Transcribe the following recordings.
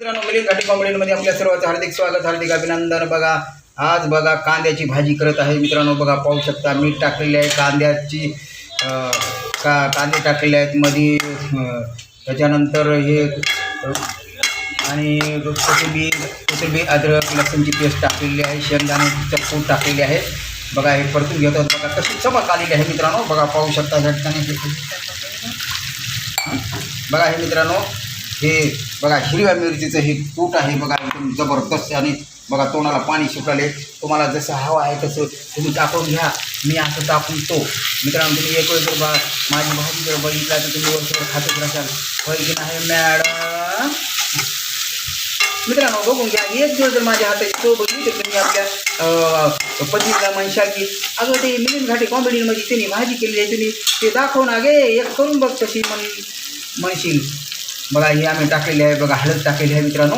मित्रांनो मिलिंद घाटी कॉमेडीमध्ये आपल्या सर्वांचं हार्दिक स्वागत हार्दिक अभिनंदन. बघा आज बघा कांद्याची भाजी करत आहे मित्रांनो. बघा पाहू शकता मीठ टाकलेले आहे कांद्याची अं, का कांदे टाकलेले आहेत मध्ये त्याच्यानंतर हे अं, आणि कोथिंबीर कोथिंबीर अद्रक लसूणची पेस्ट टाकलेली आहे शेंगदाणे कूट टाकलेली आहे. बघा हे परतून घेतो. बघा कशी चमक आलेली आहे मित्रांनो. बघा पाहू शकता या ठिकाणी बघा हे मित्रांनो हे बघा हिरव्या मिरचीचं हे कूट आहे बघा एकदम जबरदस्त आणि बघा तोंडाला पाणी सुटाले तुम्हाला जसं हवं आहे तसं तुम्ही टाकून घ्या. मी असं टाकून तो. मित्रांनो तुम्ही एक वेळ जर बा माझी भाजी जर बघितला तर तुम्ही वर्षभर खातच राहाल. होय की नाही मॅडम? मित्रांनो बघून घ्या. एक दिवस जर माझ्या हाताची तो बघली तर तुम्ही आपल्या पतीला म्हणशाल की अगं ते मिलिंद घाटे कॉमेडीमध्ये त्यांनी भाजी केली आहे तुम्ही ते दाखव ना गे. एक करून बघ तशी म्हण म्हणशील. बघा हे आम्ही टाकलेले आहे. बघा हळद टाकलेली आहे मित्रांनो.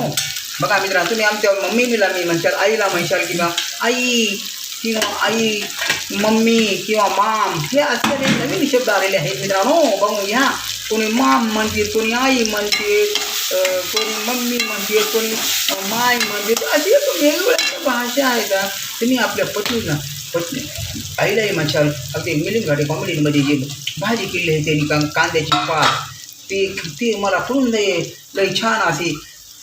बघा मित्रांनो तुम्ही आमच्या मम्मीला मी म्हणशाल आईला म्हणशाल किंवा आई किंवा आई मम्मी किंवा माम हे असलेले नवीन शब्द आलेले आहेत मित्रांनो. बघू घ्या कोणी माम म्हणते कोणी आई म्हणते कोणी मम्मी म्हणते कोणी माय म्हणते. अशी वेगवेगळ्या भाषा आहेत तुम्ही आपल्या पत्नीला पत्नी आईलाही म्हणशाल अगदी मिलिंग घाटे कॉमेडीमध्ये जे भाजी केली आहे त्यांनी का कांद्याची पात ती ती मला करून दे लई छान अशी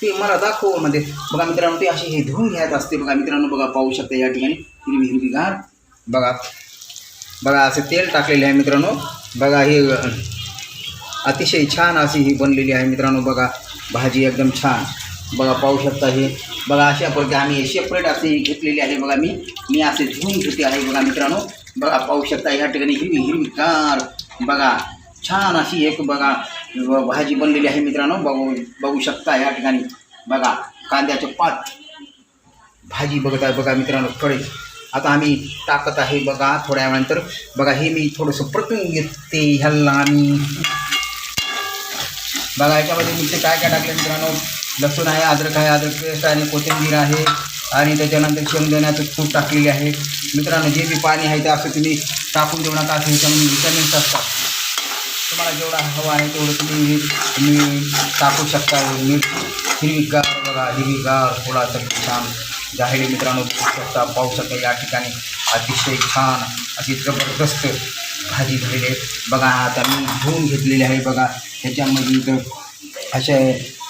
ती मला दाखव म्हणजे. बघा मित्रांनो ते असे हे धुवून घ्यायच असते बघा मित्रांनो बघा पाहू शकता या ठिकाणी. हिरवी हिरवी गार. बघा. बघा असे तेल टाकलेले आहे मित्रांनो. बघा हे अतिशय छान अशी ही बनलेली आहे मित्रांनो बघा. भाजी एकदम छान. बघा पाहू शकता हे. बघा अशा प्रकारे आम्ही सेपरेट असे घेतलेली आहे बघा मी. मी असे धुवून घेते आहे बघा मित्रांनो. बघा पाहू शकता या ठिकाणी हिरवी हिरवी गार. बघा छान अशी एक बघा भाजी बनलेली आहे मित्रांनो. बघू बघू शकता या ठिकाणी. बघा कांद्याचे पात. भाजी बघत आहे बघा मित्रांनो कडे आता आम्ही टाकत आहे बघा थोड्या वेळानंतर. बघा हे मी थोडंसं परतून घेते ह्याला आम्ही. बघा याच्यामध्ये मी काय काय टाकले मित्रांनो? लसूण आहे अद्रक आहे अद्रक पेस्ट आणि कोथिंबीर आहे. आणि त्याच्यानंतर शेंगदाण्याचं तूप टाकलेले आहे. मित्रांनो जे बी पाणी आहे ते असं तुम्ही टाकून देऊ नका असं ह्याच्यामध्ये विटॅमिन्स असतात. तुम्हाला जेवढा हवा आहे तेवढं तुम्ही तुम्ही टाकू शकता. मीठ हिरवीगार बघा हिरवीगार फुलाचं छान. जाहिरी मित्रांनो बघू शकता पाहू शकता या ठिकाणी अतिशय छान अशी जबरदस्त भाजी झालेली आहे. बघा आता मी धुवून घेतलेली आहे बघा. त्याच्यामध्ये इथं अशा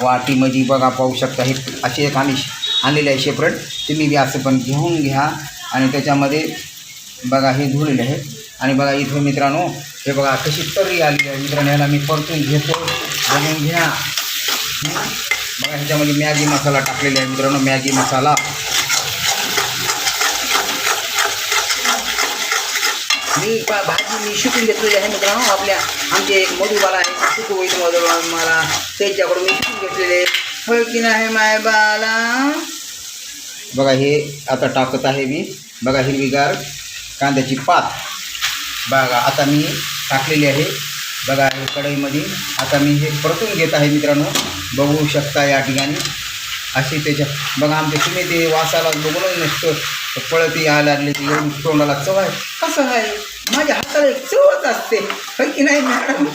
वाटीमध्ये बघा पाहू शकता हे असे एक आम्ही आणलेले आहे सेपरेट तुम्ही बी असं पण घेऊन घ्या. आणि त्याच्यामध्ये बघा हे धुलेले आहे. आणि बघा इथं मित्रांनो हे बघा कशी तरी आली आहे. मित्रांनो याला मी परतून घेतो. बघून घ्या. बघा ह्याच्यामध्ये मॅगी मसाला टाकलेला आहे मित्रांनो मॅगी मसाला. मी भाजी मी शिकून घेतलेली आहे मित्रांनो आपल्या आमचे एक मधुबाला आहे शिकू होईल मधु मला. त्यांच्याकडून मी शिकून घेतलेले होय की नाही माय बाला? बघा हे आता टाकत आहे मी. बघा हिरवीगार कांद्याची पात. बघा आता मी टाकलेली आहे. बघा हे कढईमध्ये. आता मी हे परतून घेत आहे मित्रांनो. बघू शकता या ठिकाणी. अशी त्याच्या बघा आमच्या तुम्ही ते वासाला बघूनच नसतं. पळती यायला लागली ते एवढी तोंडाला चव आहे. कसं आहे? माझ्या हाताला एक चवच असते. है की नाही मॅडम?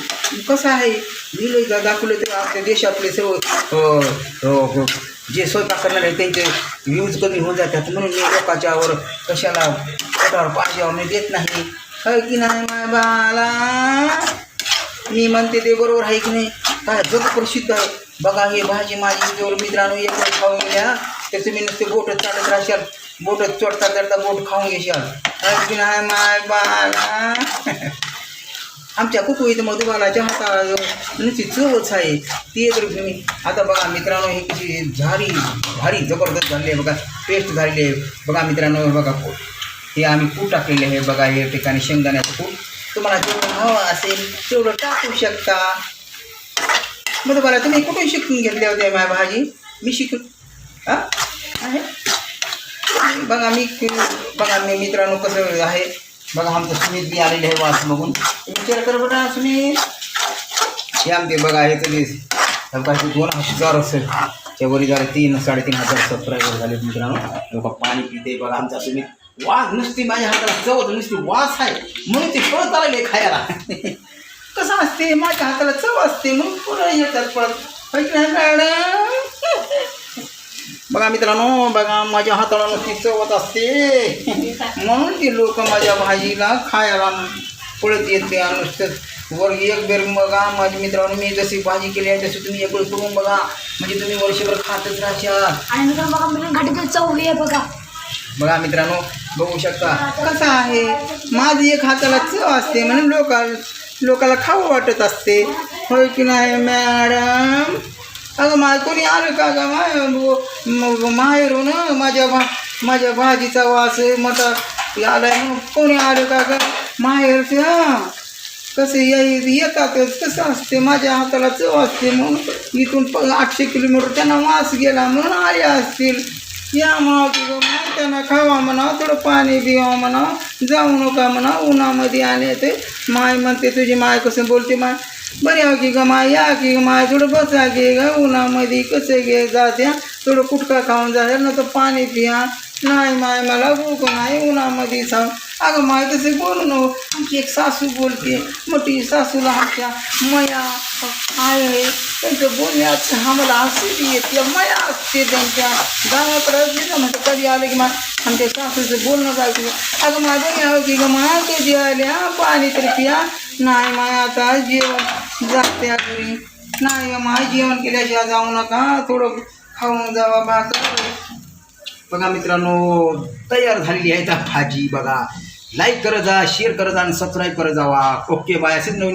कसं आहे? मी दाखवलं तर आपल्या देशातले सर्व हो, हो, हो. जे स्वयंपाक करणार आहे त्यांचे व्ह्यूज कमी होऊन जातात. म्हणून मी लोकांच्यावर कशाला पोटावर पाहिजे मी देत नाही. है की नाही माय बाला मी म्हणते बरोबर आहे की नाही? जग प्रसिद्ध आहे. बघा, हे भाजी माझी जवळ मित्रांनो, एक वेळ खाऊन घ्या. तर तुम्ही नुसते बोट चाटत राहशाल. बोट चोटता चढता बोट खाऊन घेशाल. है की नाही माय बाला आमच्या कुकू इथं मधुबालाच्या हाता नुसती चवच आहे. ती तर तुम्ही आता बघा, मित्रांनो, हे कशी भारी ज़बरदस्त झाली आहे बघा. पेस्ट झालेली आहे. हे आम्ही कूट टाकलेले आहे. बघा या ठिकाणी शेंगदाण्याचं कूट तुम्हाला जेवढं हवं असेल तेवढं टाकू शकता. मधुबाला तुम्ही कुठून शिकून घेतले होते माझ्या भाजी? मी शिकून हां? आहे? बघा मी बघा मी मित्रांनो कसं आहे. बघा आमचं सुमित बी आलेले आहे वास बघून. विचार कर बघा सुमित. हे आमचे बघा हे तरी काही दोन हजार असेल. त्यावरी झाले तीन साडेतीन हजार सबस्क्रायबर झाले मित्रांनो. लोक पाणी पिते बघा आमचा सुमित. वास नुसती माझ्या हाताला चव नुसती वास आहे. म्हणून ते पळत आले खायला. कसं असते? माझ्या हाताला चव असते. म्हणून पुढं येतात पळत. नाही मॅडम? बघा मित्रांनो बघा माझ्या हाताला नुसती चवत असते. म्हणून ती लोक माझ्या भाजीला खायला पळत येते. नुसतं वर एक बेर बघा. माझ्या मित्रांनो मी जशी भाजी केली आहे तशी तुम्ही एक वेळ करून बघा. म्हणजे तुम्ही वर्षभर खातच राहशाल. आणि बघा घाटीची चव आहे बघा. बघा मित्रांनो बघू शकता. कसं आहे? माझी एक हाताला चव असते म्हणून लोका लोकाला खावं वाटत असते. होय की नाही मॅडम? अगं मा कोणी आलं का ग? माय मग माहेरून माझ्या भा माझ्या भाजीचा वास मोठा आलाय कोणी आलं का ग? माहेरचे हां कसं येतातच कसं असते? माझ्या हाताला चव असते म्हणून इथून प आठशे किलोमीटर त्यांना वास गेला म्हणून आले असतील. या म्हणा तुझं मग त्यांना खावा म्हणा थोडं पाणी बिवा म्हणा जाऊ नका म्हणा उन्हामध्ये आले ते माय म्हणते तुझी माय कसं बोलते माय? बरी हो की ग माय? या की माय? थोडं बसा की ग उन्हामध्ये कसं घे जात्या? थोडं कुटका खाऊन जा ना तर पाणी पिया. नाही माय मला भूक नाही उन्हामध्ये सांग. अगं माय तसे बोलू नको. आमची एक सासू बोलते मोठी सासूला आमच्या मया आहे. त्यांचं बोलण्यात आम्हाला हसू येते मया असते त्यांच्या. गावाकडं ना म्हणतं कधी आलं की मा आमच्या सासूचं बोलणं जायचं. अगं माझं बघ यावं की गं माय ते जेवायला पाणी तरी पिया. नाही माय आता जेवण जाते घरी नाही ग माय जेवण केल्याशिवाय जाऊ नका. थोडं खाऊन जावा भाकर बघा मित्रांनो तयार झालेली आहे त्या भाजी. बघा लाईक करत जा शेअर करत जा आणि सबस्क्राईब करत जावा. ओके बाय असेच नवीन